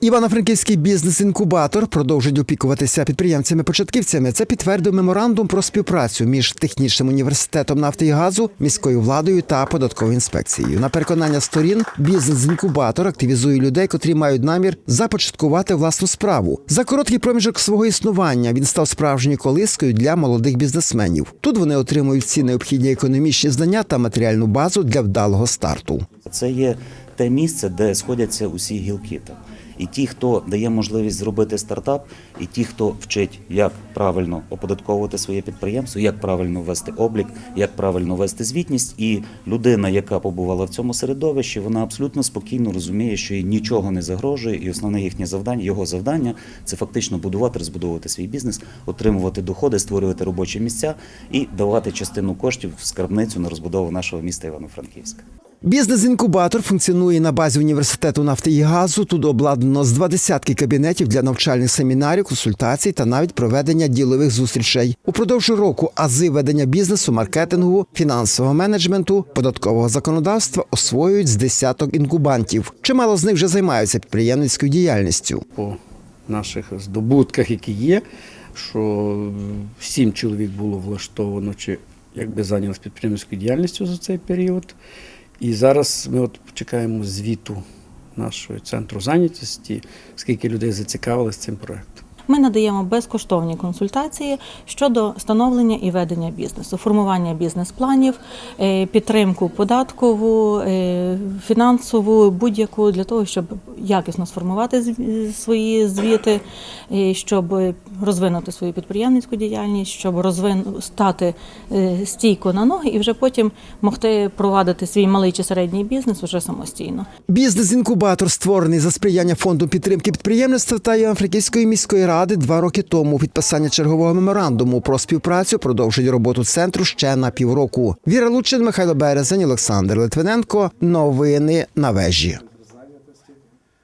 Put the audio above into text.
Івано-Франківський бізнес-інкубатор продовжить опікуватися підприємцями-початківцями. Це підтвердив меморандум про співпрацю між технічним університетом нафти і газу, міською владою та податковою інспекцією. На переконання сторін, бізнес-інкубатор активізує людей, котрі мають намір започаткувати власну справу. За короткий проміжок свого існування він став справжньою колискою для молодих бізнесменів. Тут вони отримують всі необхідні економічні знання та матеріальну базу для вдалого старту. Це є те місце, де сходяться усі гілки. там. І ті, хто дає можливість зробити стартап, і ті, хто вчить, як правильно оподатковувати своє підприємство, як правильно вести облік, як правильно вести звітність. І людина, яка побувала в цьому середовищі, вона абсолютно спокійно розуміє, що їй нічого не загрожує, і основне їхнє завдання, його завдання це фактично будувати, розбудовувати свій бізнес, отримувати доходи, створювати робочі місця і давати частину коштів в скарбницю на розбудову нашого міста Івано-Франківська. Бізнес-інкубатор функціонує на базі університету нафти і газу. Тут обладнано з два десятки кабінетів для навчальних семінарів, консультацій та навіть проведення ділових зустрічей. Упродовж року ази ведення бізнесу, маркетингу, фінансового менеджменту, податкового законодавства освоюють з десяток інкубантів. Чимало з них вже займаються підприємницькою діяльністю. по наших здобутках, які є, що сім чоловік було влаштовано чи якби зайнялися підприємницькою діяльністю за цей період. І зараз ми от чекаємо звіту нашого центру зайнятості, скільки людей зацікавилися цим проектом. Ми надаємо безкоштовні консультації щодо становлення і ведення бізнесу, формування бізнес-планів, е, підтримку податкову, е, фінансову, будь-яку для того, щоб якісно сформувати свої звіти, е, щоб розвинути свою підприємницьку діяльність, щоб розвин... стати стійко на ноги і вже потім могти провадити свій малий чи середній бізнес уже самостійно. Бізнес-інкубатор створений за сприяння фонду підтримки підприємництва та Івано-Франківської міської ради два роки тому. Підписання чергового меморандуму про співпрацю продовжить роботу центру ще на півроку. Віра Лучин, Михайло Березень, Олександр Литвиненко. Новини на вежі.